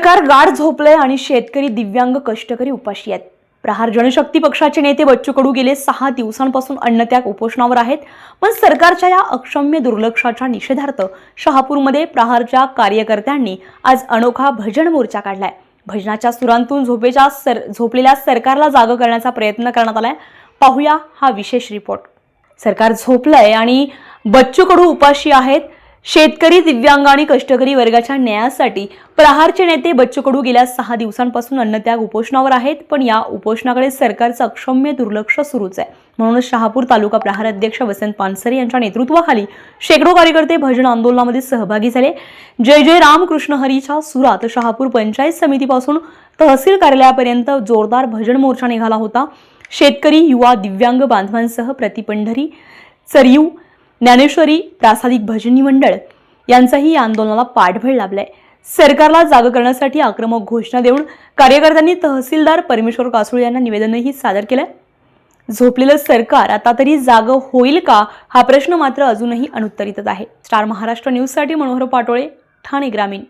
सरकार गाढ झोपलंय आणि शेतकरी दिव्यांग कष्टकरी उपाशी आहेत. प्रहार जनशक्ती पक्षाचे नेते बच्चू कडू गेले सहा दिवसांपासून अन्नत्याग उपोषणावर आहेत. पण सरकारच्या या अक्षम्य दुर्लक्षाच्या निषेधार्थ शहापूरमध्ये प्रहारच्या कार्यकर्त्यांनी आज अनोखा भजन मोर्चा काढलाय. भजनाच्या सुरांतून झोपेच्या सर झोपलेल्या सरकारला जागं करण्याचा प्रयत्न करण्यात आलाय. पाहूया हा विशेष रिपोर्ट सरकार झोपलंय आणि बच्चू कडू उपाशी आहेत. शेतकरी दिव्यांग आणि कष्टकरी वर्गाच्या न्यायासाठी प्रहारचे नेते बच्चू कडू गेल्या सहा दिवसांपासून अन्नत्याग उपोषणावर आहेत पण या उपोषणाकडे सरकारचं अक्षम्य दुर्लक्ष सुरूच आहे. म्हणूनच शहापूर तालुका प्रहार अध्यक्ष वसंत पानसरे यांच्या नेतृत्वाखाली शेकडो कार्यकर्ते भजन आंदोलनामध्ये सहभागी झाले. जय जय रामकृष्ण हरीच्या सुरात शहापूर पंचायत समितीपासून तहसील कार्यालयापर्यंत जोरदार भजन मोर्चा निघाला होता. शेतकरी युवा दिव्यांग बांधवांसह प्रतिपंढरी चरियू ज्ञानेश्वरी प्रासादिक भजनी मंडळ यांचाही या आंदोलनाला पाठबळ लाभलाय. सरकारला जाग करण्यासाठी आक्रमक घोषणा देऊन कार्यकर्त्यांनी तहसीलदार परमेश्वर कासुळे यांना निवेदनही सादर केलंय. झोपलेलं सरकार आता तरी जाग होईल का? हा प्रश्न मात्र अजूनही अनुत्तरितच आहे. स्टार महाराष्ट्र न्यूजसाठी मनोहर पाटोळे ठाणे ग्रामीण.